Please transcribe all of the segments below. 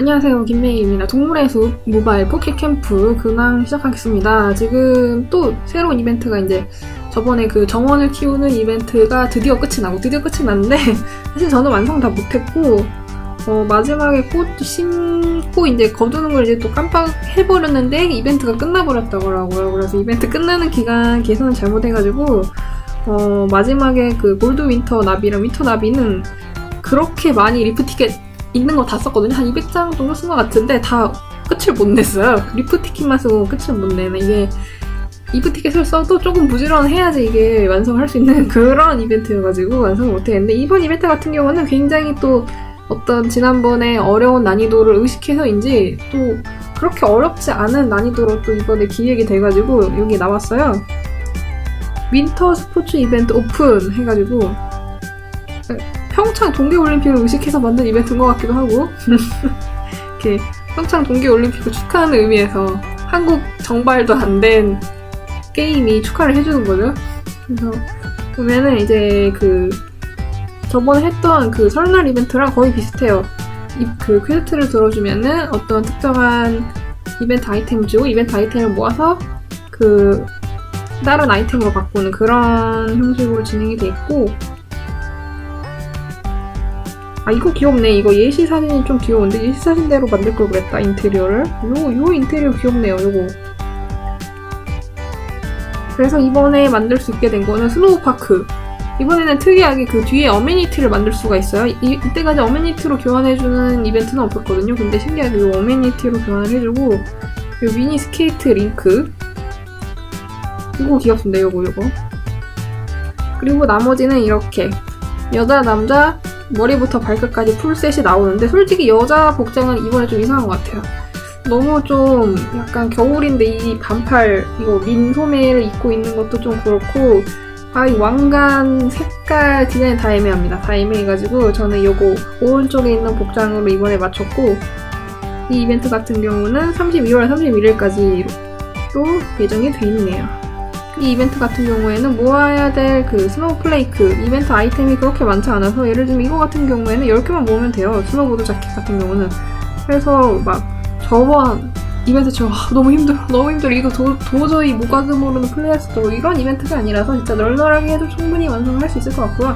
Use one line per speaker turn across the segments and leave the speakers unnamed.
안녕하세요 김메이입니다. 동물의 숲 모바일 포켓캠프 근황 시작하겠습니다. 지금 또 새로운 이벤트가 이제 저번에 그 정원을 키우는 이벤트가 드디어 끝이 나고 드디어 끝이 났는데 사실 저는 완성 다 못했고 어, 마지막에 꽃 심고 이제 거두는 걸 이제 또 깜빡 해버렸는데 이벤트가 끝나버렸다고요. 그래서 이벤트 끝나는 기간 계산을 잘못해가지고 어, 마지막에 그 골드 윈터 나비랑 윈터 나비는 그렇게 많이 리프 티켓 있는 거 다 썼거든요. 한 200장 정도 쓴 것 같은데 다 끝을 못 냈어요. 리프 티켓만 쓰고 끝을 못 내는 이게 리프 티켓을 써도 조금 부지런해야지 이게 완성할 수 있는 그런 이벤트여가지고 완성을 못했는데 이번 이벤트 같은 경우는 굉장히 또 어떤 지난번에 어려운 난이도를 의식해서인지 또 그렇게 어렵지 않은 난이도로 또 이번에 기획이 돼가지고 여기 나왔어요. 윈터 스포츠 이벤트 오픈 해가지고 평창 동계올림픽을 의식해서 만든 이벤트인 것 같기도 하고 이렇게 평창 동계올림픽을 축하하는 의미에서 한국 정발도 안 된 게임이 축하를 해주는 거죠. 그래서 보면은 이제 그 저번에 했던 그 설날 이벤트랑 거의 비슷해요. 이, 그 퀘스트를 들어주면은 어떤 특정한 이벤트 아이템을 주고 이벤트 아이템을 모아서 그 다른 아이템으로 바꾸는 그런 형식으로 진행이 돼 있고 아 이거 귀엽네. 이거 예시 사진이 좀 귀여운데 예시 사진대로 만들 걸 그랬다 인테리어를. 요, 요 인테리어 귀엽네요 요거. 그래서 이번에 만들 수 있게 된 거는 스노우파크. 이번에는 특이하게 그 뒤에 어메니티를 만들 수가 있어요. 이, 이때까지 어메니티로 교환해주는 이벤트는 없었거든요. 근데 신기하게 요 어메니티로 교환을 해주고 요 미니 스케이트 링크. 이거 귀엽습니다 요거 요거. 그리고 나머지는 이렇게. 여자 남자 머리부터 발끝까지 풀셋이 나오는데 솔직히 여자 복장은 이번에 좀 이상한 것 같아요. 너무 좀 약간 겨울인데 이 반팔 이거 민 소매를 입고 있는 것도 좀 그렇고 아 이 왕관 색깔 디자인 다 애매합니다. 다 애매해가지고 저는 요거 오른쪽에 있는 복장으로 이번에 맞췄고 이 이벤트 같은 경우는 32월 31일까지로 예정이 돼 있네요. 이 이벤트 같은 경우에는 모아야 될 그 스노우 플레이크 이벤트 아이템이 그렇게 많지 않아서 예를 들면 이거 같은 경우에는 10개만 모으면 돼요. 스노보드 자켓 같은 경우는. 그래서 막 저번 이벤트처럼 아, 너무 힘들어 너무 힘들어 이거 도, 도저히 모가금으로는 플레이할 수 없고 이런 이벤트가 아니라서 진짜 널널하게 해도 충분히 완성을 할 수 있을 것 같고요.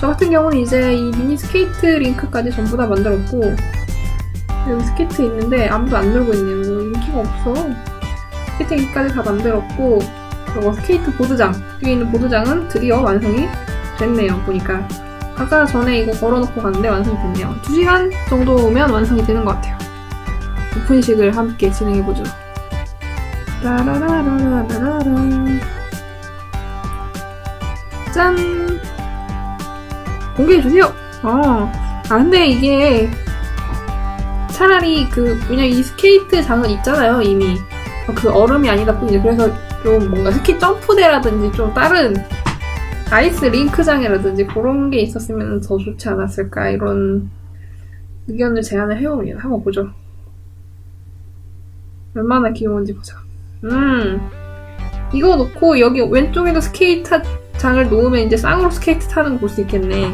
저 같은 경우는 이제 이 미니 스케이트 링크까지 전부 다 만들었고 여기 스케이트 있는데 아무도 안 놀고 있네요. 인기가 없어. 스케이트 링크까지 다 만들었고 그리고 스케이트 보드장 뒤에 있는 보드장은 드디어 완성이 됐네요. 보니까 아까 전에 이거 걸어놓고 갔는데 완성이 됐네요. 2시간 정도면 완성이 되는 것 같아요. 오픈식을 함께 진행해보죠. 라라라라라라라 짠 공개해주세요 어. 아 근데 이게 차라리 그 그냥 이 스케이트 장은 있잖아요 이미 그 얼음이 아니다 뿐이지 그래서 좀 뭔가 스키 점프대라든지 좀 다른 아이스 링크장이라든지 그런 게 있었으면 더 좋지 않았을까 이런 의견을 제안을 해봅니다. 한번 보죠. 얼마나 귀여운지 보자. 음 이거 놓고 여기 왼쪽에도 스케이트 장을 놓으면 이제 쌍으로 스케이트 타는 거 볼 수 있겠네.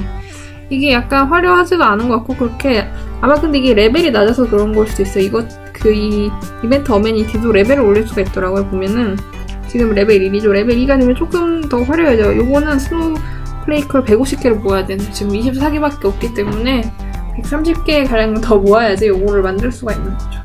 이게 약간 화려하지도 않은 것 같고 그렇게 아마 근데 이게 레벨이 낮아서 그런 걸 수도 있어요. 이거 그 이 이벤트 어메니티도 레벨을 올릴 수가 있더라고요. 보면은 지금 레벨 1이죠. 레벨 2가 되면 조금 더 화려해져요. 요거는 스노우 플레이크를 150개를 모아야 되는 지금 24개밖에 없기 때문에 130개 가량 더 모아야지 요거를 만들 수가 있는 거죠.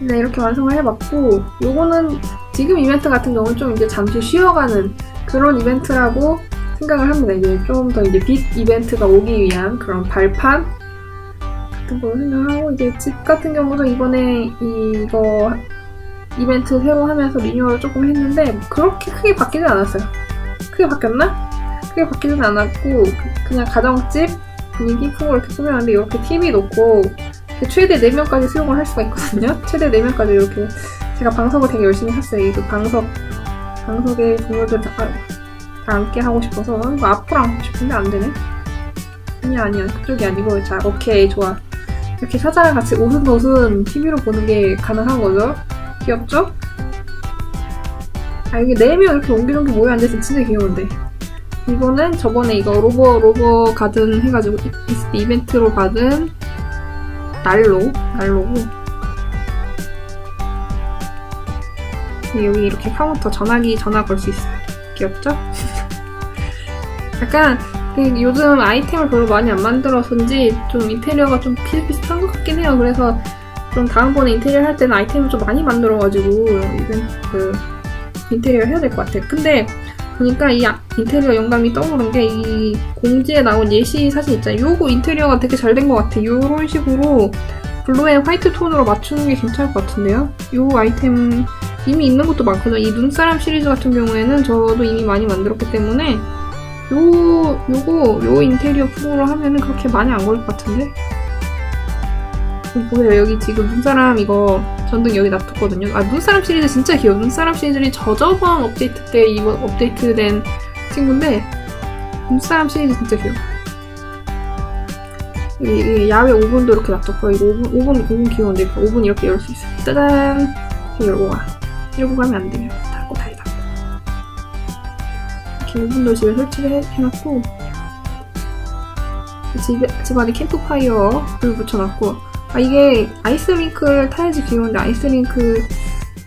네, 이렇게 완성을 해봤고 요거는 지금 이벤트 같은 경우는 좀 이제 잠시 쉬어가는 그런 이벤트라고 생각을 합니다. 이제 좀 더 이제 빅 이벤트가 오기 위한 그런 발판 같은 걸 생각하고 이제 집 같은 경우도 이번에 이거 이벤트 새로 하면서 리뉴얼을 조금 했는데 그렇게 크게 바뀌진 않았어요. 크게 바뀌었나? 크게 바뀌진 않았고 그, 냥 가정집 분위기 풍을 이렇게 꾸몄는데 이렇게 TV 놓고 최대 4명까지 수용을 할 수가 있거든요. 최대 4명까지 이렇게 제가 방석을 되게 열심히 했어요. 이 방석 방석에 동료들 다, 다 함께 하고 싶어서 이거 앞으로 앉고 싶은데 안 되네. 아니야 아니야 그쪽이 아니고 자 오케이 좋아 이렇게 사자랑 같이 오순도순 TV로 보는 게 가능한 거죠. 귀엽죠? 아, 이게 4명 이렇게 옹기종기 모여 앉아있으면 진짜 귀여운데. 이거는 저번에 이거 로버 로버 가든 해가지고 이벤트로 받은 난로 난로고 여기 이렇게 카운터 전화기 전화 걸 수 있어 귀엽죠? 약간 그 요즘 아이템을 별로 많이 안 만들어서인지 좀 인테리어가 좀 비슷비슷한 것 같긴 해요. 그래서 좀 다음번에 인테리어 할 때는 아이템을 좀 많이 만들어가지고 이벤트 그 인테리어 해야 될 것 같아요. 근데 보니까 이 아- 인테리어 영감이 떠오른 게 이 공지에 나온 예시 사진 있잖아요. 요거 인테리어가 되게 잘 된 것 같아요. 요런 식으로 블루 앤 화이트 톤으로 맞추는 게 괜찮을 것 같은데요. 요 아이템 이미 있는 것도 많거든요. 이 눈사람 시리즈 같은 경우에는 저도 이미 많이 만들었기 때문에 요, 요거, 요 인테리어 프로로 하면은 그렇게 많이 안 걸릴 것 같은데? 보세요. 여기 지금 눈사람 이거 전등 여기 놔뒀거든요. 아, 눈사람 시리즈 진짜 귀여워. 눈사람 시리즈는 저저번 업데이트 때 이번 업데이트 된 친구인데, 눈사람 시리즈 진짜 귀여워. 여기 야외 오븐도 이렇게 놔뒀고, 이거 오븐, 오븐, 오븐 귀여운데, 오븐 이렇게 열 수 있어요. 짜잔! 이렇게 열고 가. 열고 가면 안 돼요. 닫고 다리 닫고. 이렇게 오븐도 집에 설치를 해, 해놨고 집에, 집안에 캠프파이어 불 붙여놨고 아 이게 아이스링크를 타야지 귀여운데 아이스링크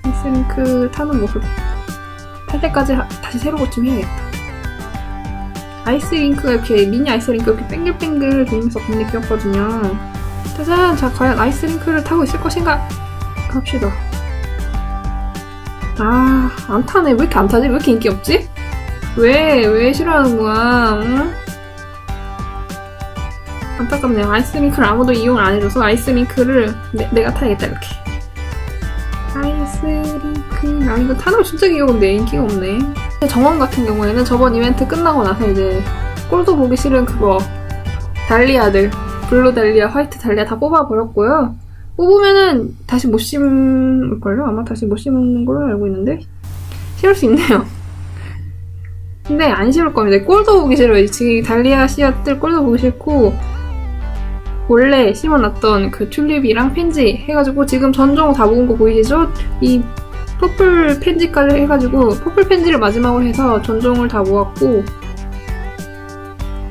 아이스링크 타는 모습 탈 때까지 하- 다시 새로 고침해야겠다. 아이스링크가 이렇게 미니 아이스링크 이렇게 뱅글뱅글 돌면서 굉장히 귀엽거든요. 짜잔 자 과연 아이스링크를 타고 있을 것인가 갑시다. 아 안 타네. 왜 이렇게 안 타지? 왜 이렇게 인기 없지? 왜, 왜 싫어하는 거야, 응? 안타깝네요. 아이스링크를 아무도 이용을 안 해줘서 아이스링크를 내, 내가 타야겠다, 이렇게. 아이스링크. 아, 이거 타는 거 진짜 귀여운데 인기가 없네. 정원 같은 경우에는 저번 이벤트 끝나고 나서 이제 꼴도 보기 싫은 그거 달리아들 블루 달리아, 화이트 달리아 다 뽑아버렸고요. 뽑으면은 다시 못 심을걸요? 아마 다시 못 심는 걸로 알고 있는데 심을 수 있네요. 근데 안 심을 겁니다. 꼴도 보기 싫어요. 지금 달리아 씨앗들 꼴도 보기 싫고 원래 심어놨던 그 튤립이랑 펜지 해가지고 지금 전종 다 모은 거 보이시죠? 이 퍼플 펜지까지 해가지고 퍼플 펜지를 마지막으로 해서 전종을 다 모았고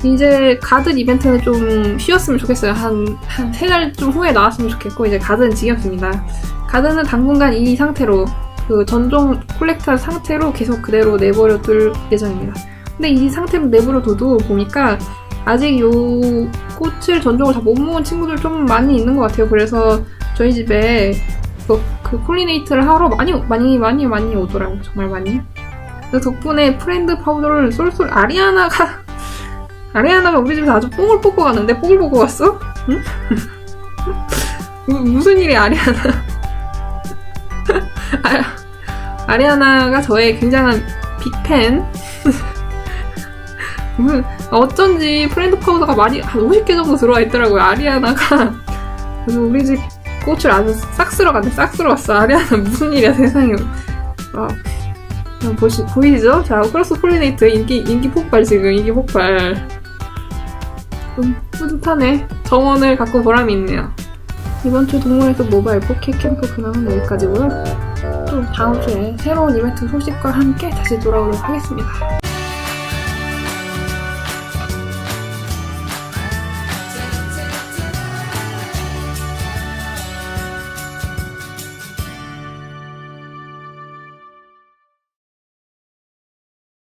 이제 가든 이벤트는 좀 쉬었으면 좋겠어요. 한, 한 세 달 좀 후에 나왔으면 좋겠고, 이제 가든 지겹습니다. 가든은 당분간 이 상태로, 그 전종 콜렉터 상태로 계속 그대로 내버려 둘 예정입니다. 근데 이 상태로 내버려 둬도 보니까 아직 요 꽃을 전종을 다 못 모은 친구들 좀 많이 있는 것 같아요. 그래서 저희 집에 그, 그 폴리네이트를 하러 많이, 많이, 많이, 많이 오더라고요. 정말 많이. 그래서 덕분에 프렌드 파우더를 쏠쏠, 아리아나가 아리아나가 우리 집에서 아주 뽕을 뽑고 갔는데 뽕을 뽑고 갔어? 응? 무- 무슨 일이 아리아나? 아, 아리아나가 저의 굉장한 빅팬. 무슨 어쩐지 프렌드 파우더가 많이 한 50개 정도 들어와 있더라고요. 아리아나가 그래서 우리 집 꽃을 아주 싹 쓸어 갔네. 싹 쓸어 갔어. 아리아나 무슨 일이야 세상에. 아, 어, 보시 보이죠? 자, 크로스 폴리네이트 인기 인기 폭발 지금 인기 폭발. 좀 뿌듯하네. 정원을 갖고 보람이 있네요. 이번 주 동물에서 모바일 포켓 캠프 근황은 여기까지고요. 또 다음 주에 새로운 이벤트 소식과 함께 다시 돌아오도록 하겠습니다.